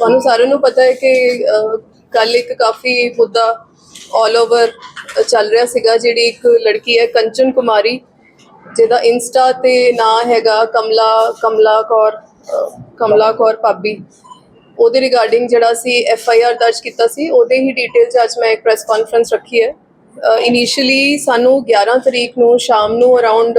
ਤੁਹਾਨੂੰ ਸਾਰਿਆਂ ਨੂੰ ਪਤਾ ਹੈ ਕਿ ਕੱਲ ਇੱਕ ਕਾਫੀ ਮੁੱਦਾ 올 ਓਵਰ ਚੱਲ ਰਿਹਾ ਸੀਗਾ, ਜਿਹੜੀ ਇੱਕ ਲੜਕੀ ਹੈ ਕੰਚਨ ਕੁਮਾਰੀ, ਜਿਹਦਾ ਇੰਸਟਾ ਤੇ ਨਾਂ ਹੈਗਾ ਕਮਲਾ ਕਮਲਾ ਕੌਰ ਕਮਲਾ ਕੌਰ ਪਾਬੀ ਉਹਦੇ ਰਿਗਾਰਡਿੰਗ ਜਿਹੜਾ ਸੀ ਐਫ ਆਈ ਆਰ ਦਰਜ ਕੀਤਾ ਸੀ, ਉਹਦੇ ਹੀ ਡਿਟੇਲ 'ਚ ਅੱਜ ਮੈਂ ਇੱਕ ਪ੍ਰੈਸ ਕਾਨਫਰੰਸ ਰੱਖੀ ਹੈ। ਇਨੀਸ਼ੀਅਲੀ ਸਾਨੂੰ 11 ਤਰੀਕ ਨੂੰ ਸ਼ਾਮ ਨੂੰ ਅਰਾਊਂਡ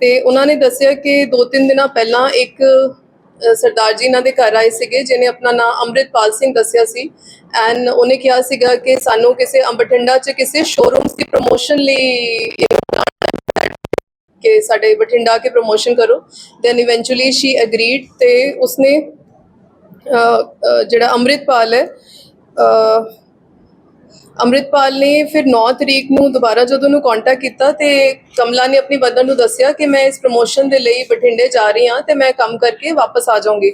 ਤੇ ਉਹਨਾਂ ਨੇ ਦੱਸਿਆ ਕਿ ਦੋ ਤਿੰਨ ਦਿਨਾਂ ਪਹਿਲਾਂ ਇੱਕ ਸਰਦਾਰ ਜੀ ਇਹਨਾਂ ਦੇ ਘਰ ਆਏ ਸੀਗੇ ਜਿਨੇ ਆਪਣਾ ਨਾਮ ਅੰਮ੍ਰਿਤਪਾਲ ਸਿੰਘ ਦੱਸਿਆ ਸੀ। ਐਂਡ ਉਹਨੇ ਕਿਹਾ ਸੀਗਾ ਕਿ ਸਾਨੂੰ ਕਿਸੇ ਬਠਿੰਡਾ 'ਚ ਕਿਸੇ ਸ਼ੋਰੂਮਸ ਦੀ ਪ੍ਰੋਮੋਸ਼ਨ ਲਈ ਕਿ ਸਾਡੇ ਬਠਿੰਡਾ ਕੇ ਪ੍ਰੋਮੋਸ਼ਨ ਕਰੋ। ਦੈਨ ਇਵੈਂਚੁਅਲੀ ਸ਼ੀ ਐਗਰੀਡ ਤੇ ਉਸਨੇ ਜਿਹੜਾ ਅੰਮ੍ਰਿਤਪਾਲ ਹੈ ਅੰਮ੍ਰਿਤਪਾਲ ਨੇ ਫਿਰ 9 ਤਰੀਕ ਨੂੰ ਦੁਬਾਰਾ ਜਦੋਂ ਨੂੰ ਕੰਟੈਕਟ ਕੀਤਾ ਤੇ ਕਮਲਾ ਨੇ ਆਪਣੀ ਮਦਰ ਨੂੰ ਦੱਸਿਆ ਕਿ ਮੈਂ ਇਸ ਪ੍ਰੋਮੋਸ਼ਨ ਦੇ ਲਈ ਬਠਿੰਡੇ ਜਾ ਰਹੀ ਹਾਂ ਤੇ ਮੈਂ ਕੰਮ ਕਰਕੇ ਵਾਪਸ ਆ ਜਾਊਂਗੀ।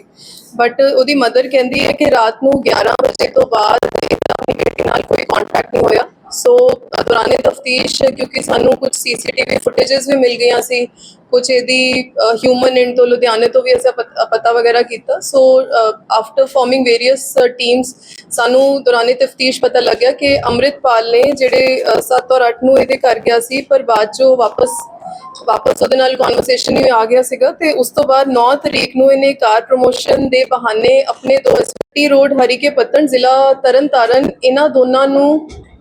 ਬਟ ਉਹਦੀ ਮਦਰ ਕਹਿੰਦੀ ਹੈ ਕਿ ਰਾਤ ਨੂੰ 11 ਵਜੇ ਤੋਂ ਬਾਅਦ ਆਪਣੀ ਬੇਟੀ ਨਾਲ ਕੋਈ ਕੰਟੈਕਟ ਨਹੀਂ ਹੋਇਆ। ਸੋ ਦੌਰਾਨੇ ਤਫਤੀਸ਼, ਕਿਉਂਕਿ ਸਾਨੂੰ ਕੁਝ ਸੀਸੀਟੀਵੀ ਫੁਟੇजेस ਵੀ ਮਿਲ ਗਈਆਂ ਸੀ ਕੁਝ ਇਹਦੀ ਹਿਊਮਨ ਇਨ ਤੋਂ ਲੁਧਿਆਣੇ ਤੋਂ ਵੀ ਅਸੀਂ ਪਤਾ ਵਗੈਰਾ ਕੀਤਾ। So after forming various teams ਸਾਨੂੰ ਦੌਰਾਨੇ ਤਫਤੀਸ਼ ਪਤਾ ਲੱਗਿਆ ਕਿ ਅੰਮ੍ਰਿਤਪਾਲ ਨੇ ਜਿਹੜੇ 7 ਔਰ 8 ਨੂੰ ਇਹਦੇ ਘਰ ਗਿਆ ਸੀ, ਪਰ ਬਾਅਦ ਚੋਂ ਵਾਪਸ ਵਾਪਸ ਉਹਦੇ ਨਾਲ ਕਨਵਰਸੇਸ਼ਨ ਹੀ ਆ ਗਿਆ ਸੀਗਾ ਤੇ ਉਸ ਤੋਂ ਬਾਅਦ 9 ਤਰੀਕ ਨੂੰ ਇਹਨੇ ਕਾਰ ਪ੍ਰੋਮੋਸ਼ਨ ਦੇ ਬਹਾਨੇ ਆਪਣੇ ਤੋਂ ਦੋਸਤੀ ਰੋਡ ਹਰੀਕੇ ਪੱਤਣ, ਜ਼ਿਲ੍ਹਾ ਤਰਨਤਾਰਨ, ਇਹਨਾਂ ਦੋਨਾਂ ਨੂੰ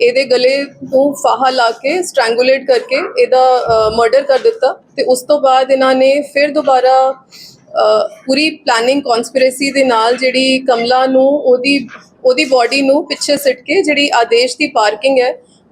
ਇਹਦੇ ਗਲੇ ਨੂੰ ਫਾਹਾ ਲਾ ਕੇ ਸਟ੍ਰੈਂਗੂਲੇਟ ਕਰਕੇ ਇਹਦਾ ਮਰਡਰ ਕਰ ਦਿੱਤਾ ਤੇ ਉਸ ਤੋਂ ਬਾਅਦ ਇਹਨਾਂ ਨੇ ਫਿਰ ਦੁਬਾਰਾ ਪੂਰੀ ਪਲੈਨਿੰਗ ਕਨਸਪੀਰੇਸੀ ਦੇ ਨਾਲ ਜਿਹੜੀ ਕਮਲਾ ਨੂੰ, ਉਹਦੀ ਉਹਦੀ ਬਾਡੀ ਨੂੰ ਪਿੱਛੇ ਸਿੱਟ ਕੇ ਜਿਹੜੀ ਆਦੇਸ਼ ਦੀ ਪਾਰਕਿੰਗ ਹੈ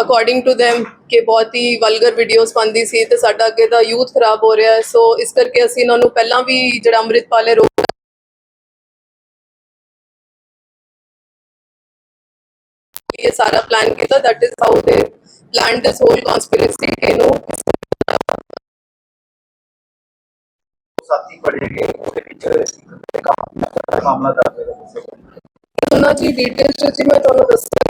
ਅਕੋਰਡਿੰਗ ਟੂ them ਕਿ ਬਹੁਤ ਹੀ ਵਲਗਰ ਵੀਡੀਓਜ਼ ਪਾਉਂਦੀ ਸੀ ਤੇ ਸਾਡਾ ਅੱਗੇ ਦਾ ਯੂਥ ਖਰਾਬ ਹੋ ਰਿਹਾ ਹੈ। ਸੋ ਇਸ ਕਰਕੇ ਅਸੀਂ ਇਹਨਾਂ ਨੂੰ ਪਹਿਲਾਂ ਵੀ ਜਿਹੜਾ ਅੰਮ੍ਰਿਤਪਾਲ ਹੈ ਰੋਕ ਇਹ ਸਾਰਾ ਪਲਾਨ ਕੀਤਾ। That is how they plan this whole conspiracy ਕਿ ਇਹਨੂੰ ਸਾਥੀ ਬੜੇ ਗਏ ਉਹਦੇ ਵਿੱਚ ਕੰਮ ਮਾਮਲਾ ਦਰਜ ਹੈ ਦੱਸੋ ਉਹਨਾਂ ਦੀ ਡਿਟੇਲਸ ਜੀ ਮੈਂ ਤੁਹਾਨੂੰ ਦੱਸਾਂਗੀ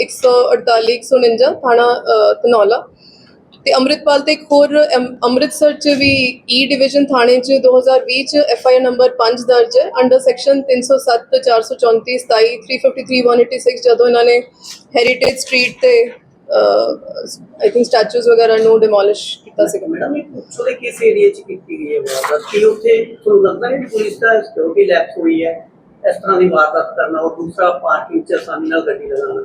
148 149 ਥਾਣਾ ਅ, ਧਨੌਲਾ ਤੇ ਅੰਮ੍ਰਿਤਪਾਲ ਤੇ ਇੱਕ ਹੋਰ ਅਮ- ਅੰਮ੍ਰਿਤਸਰ ਚ ਵੀ e ਈ ਡਿਵੀਜ਼ਨ ਥਾਣੇ ਚ 2020 ਚ ਐਫ ਆਈ ਆਰ ਨੰਬਰ 5 ਦਰਜ ਹੈ। ਅੰਡਰ ਸੈਕਸ਼ਨ 307 434 27 353 186 ਜਦੋਂ ਇਹਨਾਂ ਨੇ ਹੈਰੀਟੇਜ ਸਟਰੀਟ ਤੇ ਆਈ ਥਿੰਕ ਸਟੈਚੂਜ਼ ਵਗੈਰਾ ਨੂੰ ਡਿਮੋਲਿਸ਼ ਕੀਤਾ ਸੀਗਾ। ਮੈਡਮ ਇਹ ਪੁੱਛੋ ਦੇ ਕਿਸ ਏਰੀਆ ਚ ਕੀਤੀ ਗਈ ਹੈ ਵਾਰਦਾਤ? ਕੀ ਉੱਥੇ ਤੁਹਾਨੂੰ ਲੱਗਦਾ ਹੈ ਕਿ ਪੁਲਿਸ ਦਾ ਸਿਕਿਉਰਿਟੀ ਲੈਪਸ ਹੋਈ ਹੈ? ਇਸ ਤਰ੍ਹਾਂ ਦੀ ਵਾਰਦਾਤ ਕਰਨਾ ਔਰ ਦੂਸਰਾ ਪਾਰਕਿੰਗ ਚ ਆਸਾਨੀ ਨਾਲ ਗੱਡੀ ਲਗਾਉਣਾ?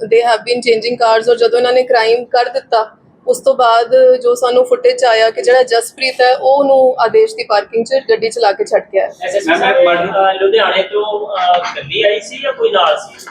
they have been changing cars ਔਰ ਜਦੋਂ ਇਹਨਾਂ ਨੇ ਕ੍ਰਾਈਮ ਕਰ ਦਿੱਤਾ ਉਸ ਤੋਂ ਬਾਅਦ ਜੋ ਸਾਨੂੰ ਫੁਟੇਜ ਆਇਆ ਕਿ ਜਿਹੜਾ ਜਸਪ੍ਰੀਤ ਹੈ ਉਹ ਉਹਨੂੰ ਆਦੇਸ਼ ਦੀ ਪਾਰਕਿੰਗ 'ਚ ਗੱਡੀ ਚਲਾ ਕੇ ਛੱਡ ਗਿਆ ਐਸਐਸਪੀ ਲੁਧਿਆਣੇ ਤੋਂ ਅਹ, ਆਈ ਸੀ ਜਾਂ ਕੋਈ ਨਾਲ ਸੀ?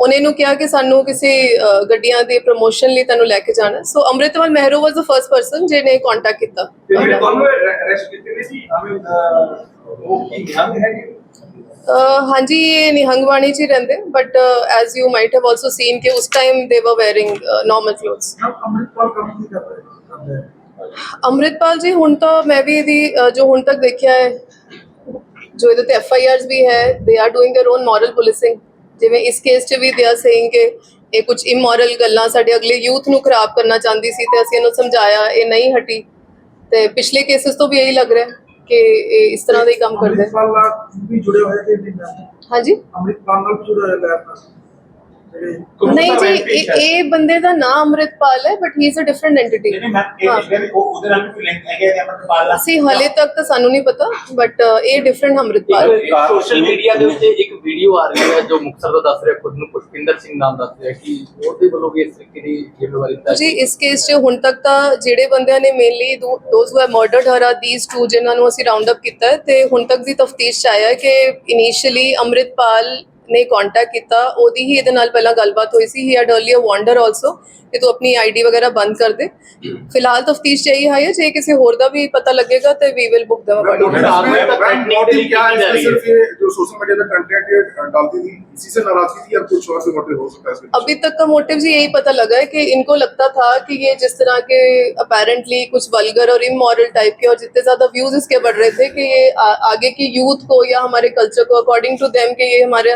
ਉਹਨੇ ਨੂੰ ਕਿਹਾ ਕਿ ਸਾਨੂੰ ਕਿਸੇ ਅ, ਗੱਡੀਆਂ ਦੇ ਪ੍ਰੋਮੋਸ਼ਨ ਲਈ ਤੈਨੂੰ ਲੈ ਕੇ ਜਾਣਾ so Amritpal Mehron was the first person ਜਿਹਨੇ ਕੰਟੈਕਟ ਕੀਤਾ ये दोनों रेस्ट कितने ने जी हमें वो की ध्यान है कि ਅ, ਹਾਂਜੀ ਇਹ ਨਿਹੰਗਵਾਣੀ 'ਚ ਹੀ ਰਹਿੰਦੇ but as you might have also seen ਕਿ ਉਸ ਟਾਈਮ ਦੇ were wearing normal clothes Amritpal कम नहीं कर रहे ਅੰਮ੍ਰਿਤਪਾਲ ਜੀ ਹੁਣ ਤਾਂ ਮੈਂ ਵੀ ਇਹਦੀ ਅ, ਜੋ ਹੁਣ ਤੱਕ ਦੇਖਿਆ ਹੈ ਜੋ ਇਹਦੇ ਤੇ ਐਫ ਆਈ ਆਰਸ ਵੀ ਹੈ they are doing their own moral policing ਜਿਵੇਂ ਇਸ ਕੇਸ 'ਚ ਵੀ ਦੇ ਆਰ ਸੇਇੰਗ ਕਿ ਇਹ ਕੁਝ ਇਮੋਰਲ ਗੱਲਾਂ ਸਾਡੇ ਅਗਲੇ ਯੂਥ ਨੂੰ ਖਰਾਬ ਕਰਨਾ ਚਾਹੁੰਦੀ ਸੀ ਤੇ ਅਸੀਂ ਇਹਨੂੰ ਸਮਝਾਇਆ ਇਹ ਨਹੀਂ ਹਟੀ। ਤੇ ਪਿਛਲੇ ਕੇसेस ਤੋਂ ਵੀ ਇਹੀ ਲੱਗ ਰਿਹਾ ਕਿ ਇਹ ਇਸ ਤਰ੍ਹਾਂ ਦਾ ਹੀ ਕੰਮ ਕਰਦੇ। ਹਾਂਜੀ। ਅਮ੍ਰਿਤਪਾਲ ਨਾਲ ਜੁੜੇ ਹੋਏ ਲੈਬ ਨਾਲ? ਨਹੀਂ ਜੀ ਇਹ- ਇਹ ਬੰਦੇ ਦਾ ਨਾਮ ਅੰਮ੍ਰਿਤਪਾਲ ਹੈ but he is a different entity ਨਹੀਂ ਮੈਂ ਇਹ ਵੀ ਉਹ ਉਹਦੇ ਨਾਲ ਵੀ ਕੋਈ ਲਿੰਕ ਹੈਗਾ ਜਾਂ ਅਮਰਪਾਲ ਨਾਲ? ਅਸੀਂ ਹਲੇ ਤੱਕ ਤਾਂ ਸਾਨੂੰ ਨਹੀਂ ਪਤਾ ਬਟ ਇਹ ਡਿਫਰੈਂਟ ਅੰਮ੍ਰਿਤਪਾਲ। ਹੈ ਸੋਸ਼ਲ ਮੀਡੀਆ ਦੇ ਉੱਤੇ ਇੱਕ ਵੀਡੀਓ ਆ ਰਹੀ ਹੈ ਜੋ ਮੁਕਤਸਰ ਦਾ ਦੱਸ ਰਿਹਾ ਖੁਦ ਨੂੰ ਪੁਸ਼ਪਿੰਦਰ ਸਿੰਘ ਨਾਮ ਦੱਸ ਰਿਹਾ ਕਿ ਉਹਦੇ ਵੱਲੋਂ ਵੀ ਇਸ ਤਰੀਕੇ ਦੀ ਜ਼ਿੰਮੇਵਾਰੀ ਤਾਂ ਜੀ ਇਸ ਕੇਸ 'ਚ ਹੁਣ ਤੱਕ ਤਾਂ ਜਿਹੜੇ ਬੰਦਿਆਂ ਨੇ mainly those who have murdered her are these two ਜਿਨ੍ਹਾਂ ਨੂੰ ਅਸੀਂ ਰਾਉਂਡ ਅਪ ਕੀਤਾ ਹੈ ਤੇ ਹੁਣ ਤੱਕ ਦੀ ਤਫਤੀਸ਼ 'ਚ ਆਇਆ ਹੈ ਕਿ ਇਨੀਸ਼ੀਅਲੀ ਅੰਮ੍ਰਿਤਪਾਲ ਨੇ ਕੰਟੈਕਟ ਕੀਤਾ ਉਹਦੀ ਹੀ ਇਹਦੇ ਨਾਲ ਪਹਿਲਾਂ ਗੱਲਬਾਤ ਹੋਈ ਸੀ he had earlier wander also ਕਿ ਤੂੰ ਆਪਣੀ ਆਈਡੀ ਵਗੈਰਾ ਬੰਦ ਕਰ ਦੇ ਫਿਲਹਾਲ ਤਫਤੀਸ਼ ਚਾਹੀ ਹੈ ਜੇ ਕਿਸੇ ਹੋਰ ਦਾ ਵੀ ਪਤਾ ਲੱਗੇਗਾ ਤੇ ਵੀ ਵਿਲ ਬੁੱਕ ਦਮ अभी तक का मोटिव यही पता लगा है कि इनको लगता था कि ये जिस तरह के अपेरेंटली कुछ वल्गर और इमोरल टाइप के और जितने ज़्यादा व्यूज़ इसके बढ़ रहे थे कि ये आगे की यूथ को या हमारे कल्चर को अकॉर्डिंग टू देम के ये हमारे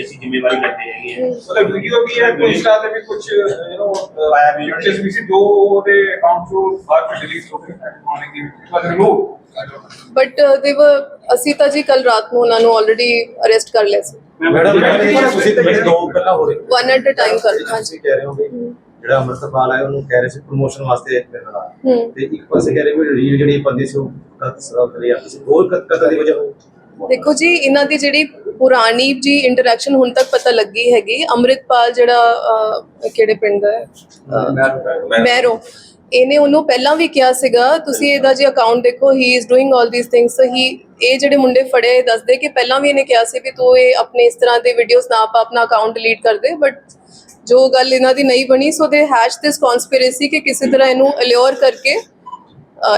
ਅਸੀਂ ਜ਼ਿੰਮੇਵਾਰੀ ਬਟ ਦੇ ਵਰ ਅਸੀਂ ਤਾਂ ਜੀ ਕੱਲ ਰਾਤ ਨੂੰ ਉਹਨਾਂ ਨੂੰ ਆਲਰੇਡੀ ਅਰੈਸਟ ਕਰ ਲਿਆ ਸੀ। ਮੈਡਮ ਤੁਸੀਂ ਤਾਂ ਦੋ ਪਹਿਲਾਂ ਹੋ ਰਹੇ ਵਨ ਐਟ ਅ ਟਾਈਮ ਕਰ ਹਾਂ ਜੀ ਕਹਿ ਰਹੇ ਹੋ। ਜਿਹੜਾ ਅੰਮ੍ਰਿਤਪਾਲ ਹੈ ਉਹਨੂੰ ਕਹਿ ਰਹੇ ਸੀ ਪ੍ਰੋਮੋਸ਼ਨ ਵਾਸਤੇ ਤੇ ਇੱਕ ਪਾਸੇ ਕਹਿ ਰਹੇ ਵੀ ਰੀਲ ਜਿਹੜੀ ਬੰਦੀ ਸੀ ਉਹ ਸਰਾਬ ਲਈ ਆਉਂਦੀ ਸੀ। ਹੋਰ ਕਤ- ਕਤਲ ਦੀ ਵਜ੍ਹਾ ਦੇਖੋ ਜੀ ਇਹਨਾਂ ਦੀ ਜਿਹੜੀ ਪੁਰਾਣੀ ਜੀ ਇੰਟਰੈਕਸ਼ਨ ਹੁਣ ਤੱਕ ਪਤਾ ਲੱਗੀ ਹੈਗੀ। ਅੰਮ੍ਰਿਤਪਾਲ ਜਿਹੜਾ ਕਿਹੜੇ ਪਿੰਡ ਦਾ ਹੈ ਮੈਰੋ ਇਹਨੇ ਉਹਨੂੰ ਪਹਿਲਾਂ ਵੀ ਕਿਹਾ ਸੀਗਾ ਤੁਸੀਂ ਇਹਦਾ ਜੀ ਅਕਾਊਂਟ ਦੇਖੋ he is doing 올 these things ਹੀ ਇਹ ਜਿਹੜੇ ਮੁੰਡੇ ਫੜੇ ਦੱਸਦੇ ਕਿ ਪਹਿਲਾਂ ਵੀ ਇਹਨੇ ਕਿਹਾ ਸੀ ਵੀ ਤੂੰ ਇਹ ਆਪਣੇ ਇਸ ਤਰ੍ਹਾਂ ਦੇ ਵੀਡੀਓਜ਼ ਨਾ ਆਪਣਾ ਅਕਾਊਂਟ ਡਿਲੀਟ ਕਰ ਦੇ। ਬਟ ਜੋ ਗੱਲ ਇਹਨਾਂ ਦੀ ਨਹੀਂ ਬਣੀ ਸੋ ਦੇ ਹੈਸ਼ ਦਿਸ ਕਨਸਪੀਰੇਸੀ ਕਿ ਕਿਸੇ ਤਰ੍ਹਾਂ ਇਹਨੂੰ ਅਲਿਓਰ ਕਰਕੇ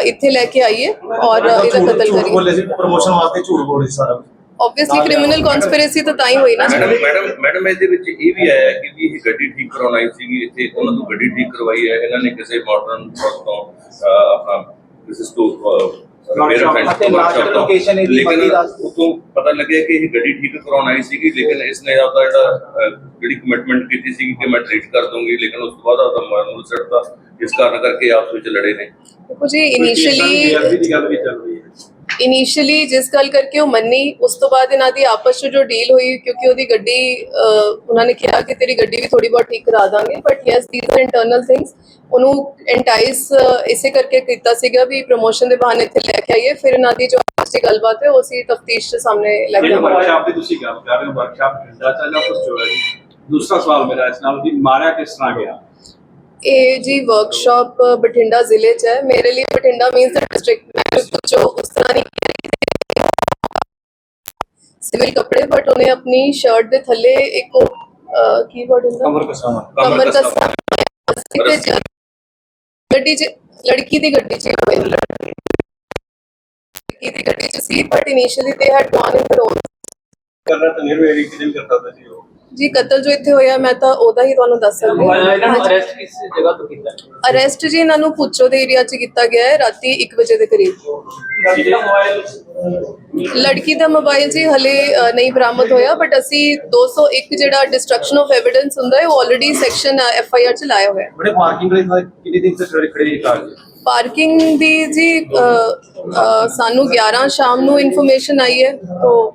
ਇੱਥੇ ਲੈ ਕੇ ਆਈਏ ਔਰ ਇਹਦਾ ਕਤਲ ਝੂਠ ਕਰੀਏ। ਬੋਲੇ ਸੀ ਪ੍ਰੋਮੋਸ਼ਨ ਵਾਸਤੇ ਝੂਠ ਬੋਲ ਰਹੀ ਸਾਰਾ। ਆਬਵੀਅਸਲੀ ਕ੍ਰਿਮੀਨਲ ਕਨਸਪੀਰੇਸੀ ਤਾਂ ਤਾਂ ਹੀ ਹੋਈ ਨਾ ਮੈਡਮ ਮੈਡਮ ਮੈਡਮ ਇਹਦੇ ਵਿੱਚ ਇਹ ਵੀ ਆਇਆ ਕਿ ਵੀ ਇਹ ਗੱਡੀ ਠੀਕ ਕਰਾਉਣ ਆਈ ਸੀਗੀ ਇੱਥੇ ਉਹਨਾਂ ਤੋਂ ਗੱਡੀ ਠੀਕ ਕਰਵਾਈ ਹੈ ਇਹਨਾਂ ਨੇ ਕਿਸੇ ਮਾਡਰਨ ਤੋਂ ਅਹ, ਆਪਣਾ ਕਿਸੇ ਸਟੋਰ ਅਤੇ market location ਇਹਦੀ ਬੰਦੀ ਦਾ- ਉਤੋਂ ਪਤਾ ਲੱਗਿਆ ਕਿ ਇਹ ਗੱਡੀ ਠੀਕ ਕਰਾਉਣ ਆਈ ਸੀਗੀ ਲੇਕਿਨ ਇਸਨੇ ਆਪਦਾ ਜਿਹੜਾ ਜਿਹੜੀ ਕਮਿਟਮੈਂਟ ਕੀਤੀ ਸੀ ਕਿ ਮੈਂ ਟ੍ਰੀਟ ਕਰ ਦੂੰਗੀ ਲੇਕਿਨ ਉਸ ਤੋਂ ਬਾਅਦ ਆਪਦਾ ਮਨ ਸੜਦਾ ਇਸ ਕਾਰਨ ਕਰਕੇ ਆਪਸ ਵਿੱਚ ਲੜੇ ਨੇ। ਜੀ ਇਨੀਸ਼ੀਅਲੀ ਦੀ ਗੱਲ ਵੀ ਚੱਲ ਰਹੀ ਇਨੀਸ਼ੀਅਲੀ ਜਿਸ ਗੱਲ ਕਰਕੇ ਉਹ ਮੰਨੀ ਉਸ ਤੋਂ ਬਾਅਦ ਇਹਨਾਂ ਦੀ ਆਪਸ ਵਿੱਚ ਜੋ ਡੀਲ ਹੋਈ ਕਿਉਂਕਿ ਉਹਦੀ ਗੱਡੀ ਉਹਨਾਂ ਨੇ ਕਿਹਾ ਕਿ ਤੇਰੀ ਗੱਡੀ ਵੀ ਥੋੜੀ ਬਹੁਤ ਠੀਕ ਕਰਾ ਦਾਂਗੇ but yes these are internal things ਉਹਨੂੰ ਐਂਟਾਈਸ ਇਸੇ ਕਰਕੇ ਕੀਤਾ ਸੀਗਾ ਵੀ ਪ੍ਰੋਮੋਸ਼ਨ ਦੇ ਬਹਾਨੇ ਇੱਥੇ ਲੈ ਕੇ ਆਈਏ ਫਿਰ ਇਹਨਾਂ ਦੀ ਜੋ ਆਪਸ ਗੱਲਬਾਤ ਹੈ ਉਹ ਅਸੀਂ ਤਫਤੀਸ਼ ਦੇ ਸਾਹਮਣੇ ਲੈ ਕੇ ਆਵਾਂਗੇ। ਵਰਕਸ਼ਾਪ ਦੀ ਤੁਸੀਂ ਗੱਲ ਕਰ ਰਹੇ ਹੋ ਵਰਕਸ਼ਾਪ ਦਾ ਚੱਲਦਾ ਕੁਝ ਹੋਇਆ ਜੀ। ਦੂਸਰਾ ਸਵਾਲ ਮੇਰਾ ਇਸ ਨਾਲ ਵੀ ਮਾਰਿਆ ਕਿਸ ਤਰ੍ਹਾਂ ਗਿਆ? ਇਹ ਜੀ ਵਰਕਸ਼ਾਪ ਬਠਿੰਡਾ ਜ਼ਿਲ੍ਹੇ 'ਚ ਹੈ। ਮੇਰੇ ਲਈ ਬਠਿੰਡਾ ਮੀਨਸ ਦਾ ਡਿਸਟ੍ਰਿਕਟ ਮੈਂ ਕੁਝ ਉਸ ਤਰ੍ਹਾਂ ਨਹੀਂ ਸਿਵਲ ਕੱਪੜੇ ਬਟ ਉਹਨੇ ਆਪਣੀ ਸ਼ਰਟ ਦੇ ਥੱਲੇ ਇੱਕ ਉਹ, ਕੀ ਵਰਡ ਹੁੰਦਾ? ਕਮਰ ਕਸਾਵਾਂ ਕਮਰ ਕਸਾ ਅਸੀਂ ਭੇਜਿਆ ਗੱਡੀ 'ਚ ਲੜਕੀ ਦੀ ਗੱਡੀ 'ਚ ਹੋਏ। ਲੜਕੀ ਦੀ ਗੱਡੀ 'ਚ ਸੀ but initially they had gone in road ਕਰਨਾ ਤਾਂ ਨਿਰਵੇ ਏਰੀਆ ਕਿਤੇ ਵੀ ਕਰਦਾ ਸੀ ਉਹ। ਜੀ ਕਤਲ ਜੋ ਇੱਥੇ ਹੋਇਆ ਮੈਂ ਤਾਂ ਉਹਦਾ ਹੀ ਤੁਹਾਨੂੰ ਦੱਸ ਸਕਦੀ ਇਹਨਾਂ ਨੂੰ ਹਾਂ ਅਰੈਸਟ ਕਿਸ ਜਗ੍ਹਾ ਤੋਂ ਕੀਤਾ? ਅਰੈਸਟ ਜੀ ਇਹਨਾਂ ਨੂੰ ਪੁੱਛੋ ਦੇ ਏਰੀਆ 'ਚ ਕੀਤਾ ਗਿਆ ਹੈ ਰਾਤੀ 1 ਵਜੇ ਦੇ ਕਰੀਬ। ਲੜਕੀ ਦਾ ਮੋਬਾਈਲ ਜੀ ਹਲੇ ਨਹੀਂ ਬਰਾਮਦ ਹੋਇਆ ਬਟ ਅਸੀਂ 201 ਜਿਹੜਾ ਡਿਸਟਰਕਸ਼ਨ ਆਫ ਐਵੀਡੈਂਸ ਹੁੰਦਾ ਹੈ ਉਹ already section F I R ਚ ਲਾਇਆ ਹੋਇਆ। ਹੈ ਬੜੇ ਪਾਰਕਿੰਗ ਲਈ ਕਿੰਨੇ ਦਿਨ ਤੋਂ ਖੜੀ ਖੜੀ ਕਾਰ? ਪਾਰਕਿੰਗ ਦੀ ਜੀ ਸਾਨੂੰ 11 ਸ਼ਾਮ ਨੂੰ ਇਨਫੋਰਮੇਸ਼ਨ ਆਈ ਹੈ ਤੋਂ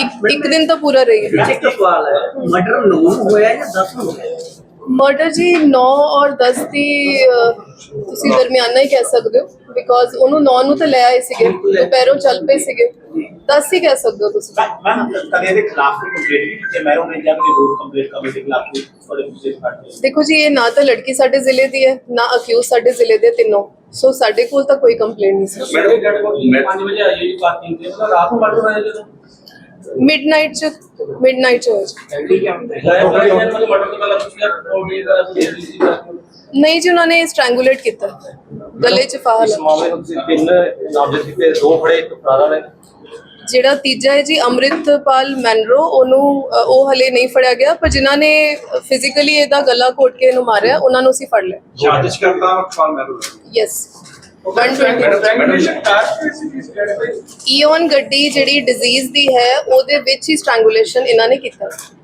ਇੱਕ ਇੱਕ ਦਿਨ ਤਾਂ ਪੂਰਾ ਰਹੀ ਹੈ। ਇੱਕ ਸਵਾਲ ਹੈ ਮਰਡਰ ਨੋਨ ਹੋਇਆ ਜਾਂ 10 ਨੂੰ ਹੋਇਆ? ਮਰਡਰ ਜੀ 9 ਔਰ 10 ਦੀ ਤੁਸੀਂ ਦਰਮਿਆਨਾ ਹੀ ਕਹਿ ਸਕਦੇ ਹੋ ਬਿਕੋਜ਼ ਉਹਨੂੰ 9 ਨੂੰ ਤਾਂ ਲੈ ਆਏ ਸੀਗੇ ਦੁਪਹਿਰੋਂ ਚੱਲ ਪਏ ਸੀਗੇ। 10 ਹੀ ਕਹਿ ਸਕਦੇ ਹੋ ਤੁਸੀਂ। ਨੇ ਦੇਖੋ ਜੀ ਇਹ ਨਾ ਤਾਂ ਲੜਕੀ ਸਾਡੇ ਜ਼ਿਲ੍ਹੇ ਦੀ ਹੈ ਨਾ ਅਕਿਊਜ਼ ਸਾਡੇ ਜ਼ਿਲ੍ਹੇ ਦੇ ਤਿੰਨੋਂ। ਸੋ ਸਾਡੇ ਕੋਲ ਤਾਂ ਕੋਈ ਕੰਪਲੇਂਟ ਨਹੀਂ ਸੀ ਮੈਡਮ ਮੈਂ 5 ਵਜੇ ਆਈ ਜੀ ਪਾਰਕਿੰਗ ਤੇ ਮਤਲਬ ਰਾਤ ਨੂੰ ਮਰਡਰ ਹੋਇਆ ਜਦੋਂ ਮਿਡਨਾਈਟ ਚ ਮਿਡਨਾਈਟ ਚ ਹੋਇਆ ਜੀ। ਠੀਕ ਹੈ ਮਤਲਬ ਮਰਡਰ ਤੋਂ ਪਹਿਲਾਂ ਤੁਸੀਂ ਕੋਡੀ ਦਾ ਸੀ ਸੀ ਨਹੀਂ ਜੀ ਉਹਨਾਂ ਨੇ ਸਟ੍ਰੈਂਗੂਲੇਟ ਕੀਤਾ ਗਲੇ ਚ ਫਾਹਾ ਇਸ ਲੱਗਾ ਮਾਮਲੇ ਨੂੰ ਤੁਸੀਂ ਤਿੰਨ ਨਾਮਜ਼ਦ ਕੀਤੇ ਦੋ ਫੜੇ ਇੱਕ ਫਰਾਰ ਨੇ ਜਿਹੜਾ ਤੀਜਾ ਹੈ ਜੀ ਅੰਮ੍ਰਿਤਪਾਲ ਮੈਨਰੋ ਉਹਨੂੰ ਉਹ ਹਲੇ ਨਹੀਂ ਫੜਿਆ ਗਿਆ ਪਰ ਜਿਨ੍ਹਾਂ ਨੇ ਫਿਜ਼ੀਕਲੀ ਇਹਦਾ ਗਲਾ ਘੋਟ ਕੇ ਇਹਨੂੰ ਮਾਰਿਆ ਉਹਨਾਂ ਨੂੰ ਅਸੀਂ ਫੜ ਲਿਆ। ਸਾਜ਼ਿਸ਼ ਕਰਦਾ ਵਕਫਾਲ ਮੈਰੂ ਯੈਸ 120 ਈਓਨ ਗੱਡੀ ਜਿਹੜੀ ਡਿਜ਼ੀਜ਼ ਦੀ ਹੈ ਉਹਦੇ ਵਿੱਚ ਹੀ ਸਟ੍ਰੈਂਗੂਲੇਸ਼ਨ ਇਹਨਾਂ ਨੇ ਕੀਤਾ।